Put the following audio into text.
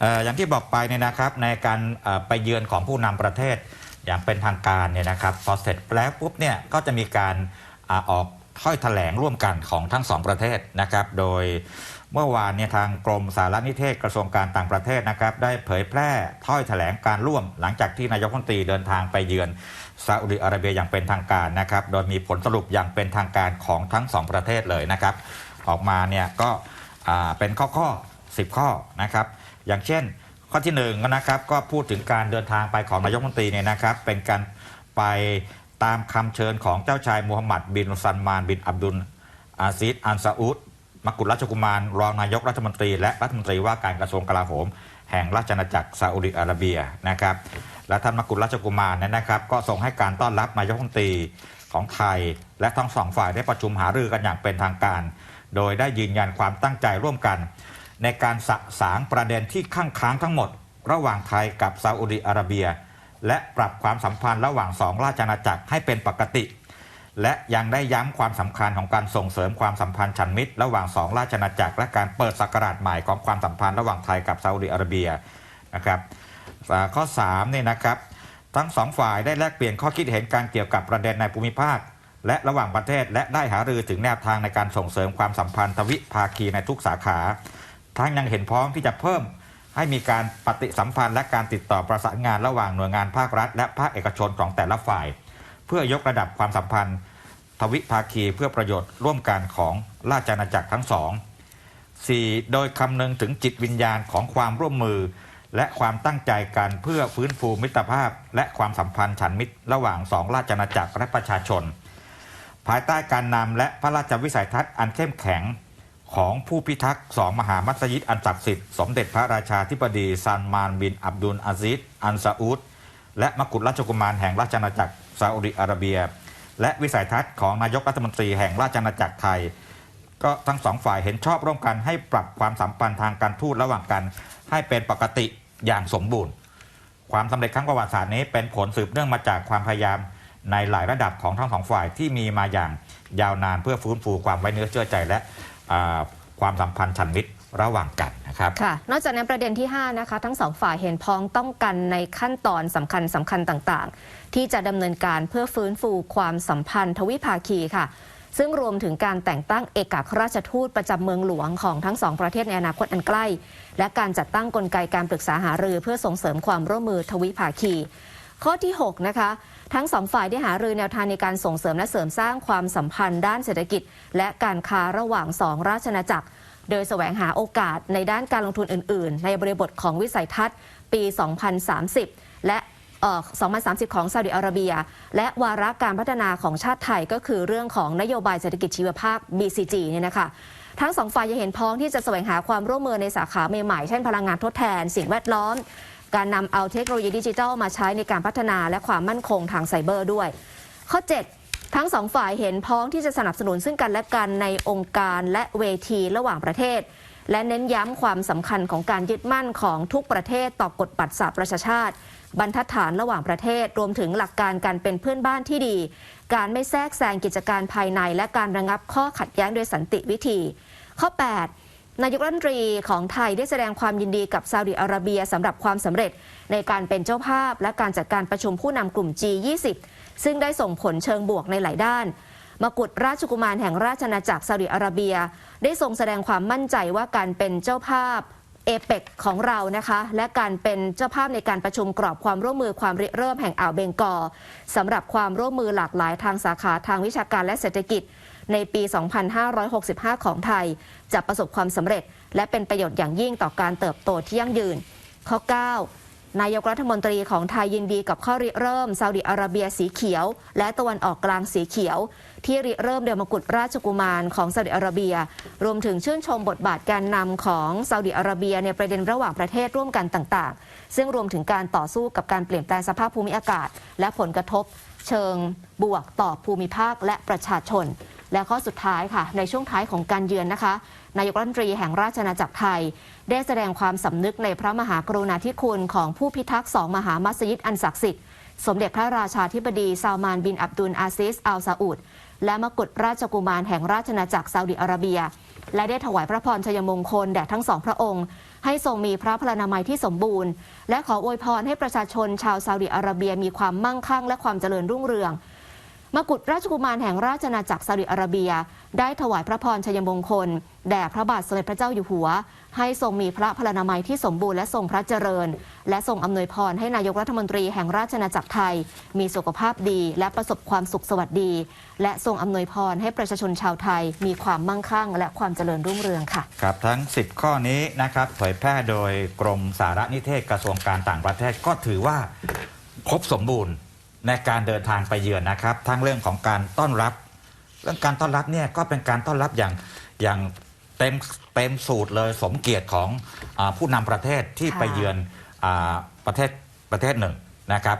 เอ่ออย่างที่บอกไปเนี่ยนะครับในการเอ่อไปเยือนของผู้นำประเทศ อย่างเป็นทางการเนี่ยนะครับพอเสร็จแล้วปุ๊บเนี่ยก็จะมีการอาออกถ้อยแถลงร่วมกันของทั้งสองประเทศนะครับโดยเมื่อวานเนี่ยทางกรมสารนิเทศกระทรวงการต่างประเทศนะครับได้เผยแพร่ถ้อยแถลงการร่วม หลังจากที่นายกรัฐมนตรีเดินทางไปเยือนซาอุดิอาระเบียอย่างเป็นทางการนะครับโดยมีผลสรุปอย่างเป็นทางการของทั้งสองประเทศเลยนะครับออกมาเนี่ยก็ อ่าเป็นข้อข้อ 10 ข้อนะครับ อย่างเช่น ข้อที่หนึ่งนะครับก็พูดถึงการเดินทางไปของนายกมนตรีเนี่ยนะครับ เป็นการไปตามคำเชิญของเจ้าชายมูฮัมหมัดบินซันมาน บินอับดุลอาซิดอันซาอุดมกุฎราชกุมารรองนายกรัฐมนตรี และรัฐมนตรีว่าการกระทรวงกลาโหม แห่งราชอาณาจักรซาอุดิอาระเบียนะครับ และท่านมกุฎราชกุมารเนี่ยนะครับ ก็ส่งให้การต้อนรับนายกรัฐมนตรีของไทย และทั้งสองฝ่ายได้ประชุมหารือกันอย่างเป็นทางการ โดยได้ยืนยันความตั้งใจร่วมกัน ในการสะสางประเด็นที่ข้างค้างทั้งหมด ระหว่างไทยกับซาอุดิอาระเบีย และปรับความสัมพันธ์ระหว่างสองราชอาณาจักรให้เป็นปกติ และยังได้ย้ำความสำคัญของการส่งเสริมความสัมพันธ์ฉันมิตร ระหว่างสองราชอาณาจักร และการเปิดศักราชใหม่ของความสัมพันธ์ระหว่างไทยกับซาอุดิอาระเบียนะครับข้อ3เนี่ยนะครับทั้งสองฝ่ายได้แลกเปลี่ยนข้อคิดเห็นการเกี่ยวกับประเด็นในภูมิภาค และระหว่างประเทศและได้หารือถึงแนวทางในการส่งเสริมความสัมพันธ์ทวิภาคีในทุกสาขา ทั้งยังเห็นพ้องที่จะเพิ่มให้มีการปฏิสัมพันธ์และการติดต่อประสานงานระหว่างหน่วยงานภาครัฐ และภาคเอกชนของแต่ละฝ่าย เพื่อยกระดับความสัมพันธ์ ทวิภาคีเพื่อประโยชน์ร่วมกันของราชอาณาจักรทั้งสอง 4. โดยคำนึงถึงจิตวิญญาณของความร่วมมือ และความตั้งใจกันเพื่อฟื้นฟูมิตรภาพ และความสัมพันธ์ฉันมิตร ระหว่างสองราชอาณาจักรและประชาชน ภายใต้การนำและพระราชวิสัยทัศน์อันเข้มแข็ง ของผู้พิทักษ์สองมหามัสยิดอันศักดิ์สิทธิ์สมเด็จพระราชาธิบดีซันมานบินอับดุลอาซิดอันซาอุดและมกุฎราชกุมารแห่งราชอาณาจักรซาอุดิอาระเบีย และวิสัยทัศน์ของนายกรัฐมนตรีแห่งราชอาณาจักรไทย ก็ทั้งสองฝ่ายเห็นชอบร่วมกันให้ปรับความสัมพันธ์ทางการทูตระหว่างกัน ให้เป็นปกติอย่างสมบูรณ์ ความสำเร็จครั้งประวัติศาสตร์นี้เป็นผลสืบเนื่องมาจากความพยายามในหลายระดับของทั้งสองฝ่ายที่มีมาอย่างยาวนานเพื่อฟื้นฟูความไว้เนื้อเชื่อใจและ ความสัมพันธ์ชันมิตรระหว่างกันนะครับค่ะ นอกจากนั้นประเด็นที่ 5 นะคะ ทั้งสองฝ่ายเห็นพ้องต้องกันในขั้นตอนสำคัญสำคัญต่างๆ ที่จะดำเนินการเพื่อฟื้นฟูความสัมพันธ์ทวิภาคีค่ะ ซึ่งรวมถึงการแต่งตั้งเอกอัครราชทูตประจำเมืองหลวงของทั้งสองประเทศในอนาคตอันใกล้ และการจัดตั้งกลไกการปรึกษาหารือเพื่อส่งเสริมความร่วมมือทวิภาคี ข้อที่ 6 นะคะ ทั้งสองฝ่ายได้หารือแนวทางในการส่งเสริมและเสริมสร้างความสัมพันธ์ด้านเศรษฐกิจ และการค้าระหว่างสองราชอาจักร โดยแสวงหาโอกาสในด้านการลงทุนอื่น ๆ ในบริบทของวิสัยทัศน์ปี 2030 และ2030 ของซาอุดิอาระเบีย และวาระการพัฒนาของชาติไทยก็คือเรื่องของนโยบายเศรษฐกิจชีวภาพ BCG เนี่ยนะคะ ทั้งสองฝ่ายยังเห็นพ้องที่จะแสวงหาความร่วมมือในสาขาใหม่ๆ เช่นพลังงานทดแทน สิ่งแวดล้อม การนำเอาเทคโนโลยีดิจิทัลมาใช้ในการพัฒนาและความมั่นคงทางไซเบอร์ด้วย ข้อ 7 ทั้งสองฝ่ายเห็นพ้องที่จะสนับสนุนซึ่งกันและกันในองค์การและเวทีระหว่างประเทศ และเน้นย้ำความสำคัญของการยึดมั่นของทุกประเทศต่อกฎบัตรสหประชาชาติ บรรทัดฐานระหว่างประเทศ รวมถึงหลักการการเป็นเพื่อนบ้านที่ดี การไม่แทรกแซงกิจการภายใน และการระงับข้อขัดแย้งโดยสันติวิธี ข้อ 8 นายกรัฐมนตรีของไทยได้แสดงความยินดีกับซาอุดิอาระเบียสำหรับความสำเร็จในการเป็นเจ้าภาพ และการจัดการประชุมผู้นำกลุ่ม G20 ซึ่งได้ส่งผลเชิงบวกในหลายด้าน มกุฎราชกุมารแห่งราชอาจักรซาอุดิอาระเบีย ได้ทรงแสดงความมั่นใจว่าการเป็นเจ้าภาพเอเปกของเรานะคะ และการเป็นเจ้าภาพในการประชุมกรอบความร่วมมือความริเริ่มแห่งอ่าวเบงกอสำหรับความร่วมมือหลากหลายทางสาขาทางวิชาการและเศรษฐกิจ ในปี 2565 ของไทย จะประสบความสำเร็จ และเป็นประโยชน์อย่างยิ่งต่อการเติบโตที่ยั่งยืน ข้อ 9 นายกรัฐมนตรีของไทยยินดีกับข้อริเริ่มซาอุดิอาระเบียสีเขียว และตะวันออกกลางสีเขียว ที่ริเริ่มเดยวมกุฎราชกุมารของซาอุดิอาระเบีย รวมถึงชื่นชมบทบาทการนำของซาอุดิอาระเบียในประเด็นระหว่างประเทศร่วมกันต่าง ๆ ซึ่งรวมถึงการต่อสู้กับการเปลี่ยนแปลงสภาพภูมิอากาศ และผลกระทบเชิงบวกต่อภูมิภาคและประชาชน และข้อสุดท้ายค่ะ ในช่วงท้ายของการเยือนนะคะ นายกรัฐมนตรีแห่งราชอาณาจักรไทย ได้แสดงความสำนึกในพระมหากรุณาธิคุณของผู้พิทักษ์สองมหามัสยิดอันศักดิ์สิทธิ์ สมเด็จพระราชาธิบดีซาลมานบินอับดุลอาซิสอัลซาอุดและมกุฎราชกุมารแห่งราชอาณาจักรซาอุดิอาระเบีย และได้ถวายพระพรชัยมงคลแด่ทั้งสองพระองค์ ให้ทรงมีพระพลานามัยที่สมบูรณ์ และขออวยพรให้ประชาชนชาวซาอุดิอาระเบียมีความมั่งคั่งและความเจริญรุ่งเรือง มกุฎราชกุมารแห่งราชอาจักรซาอุดิอาระเบีย ได้ถวายพระพรชัยมงคล แด่พระบาทสมเด็จพระเจ้าอยู่หัว ให้ทรงมีพระพลานามัยที่สมบูรณ์และทรงพระเจริญ และทรงอำนวยพรให้นายกรัฐมนตรีแห่งราชอาณาจักรไทย มีสุขภาพดีและประสบความสุขสวัสดี และทรงอำนวยพรให้ประชาชนชาวไทย มีความมั่งคั่ง และความเจริญรุ่งเรืองค่ะ ครับทั้ง 10 ข้อนี้นะครับเผยแพร่โดยกรมสารนิเทศกระทรวงการต่างประเทศก็ถือว่าครบสมบูรณ์ ในการเดินทางไปเยือนนะครับ ทั้งเรื่องของการต้อนรับ เรื่องการต้อนรับเนี่ยก็เป็นการต้อนรับอย่างอย่างเต็มเต็มสูตรเลยสมเกียรติของอาผู้นำประเทศที่ค่ะ ไปเยือนอาประเทศประเทศหนึ่งนะครับ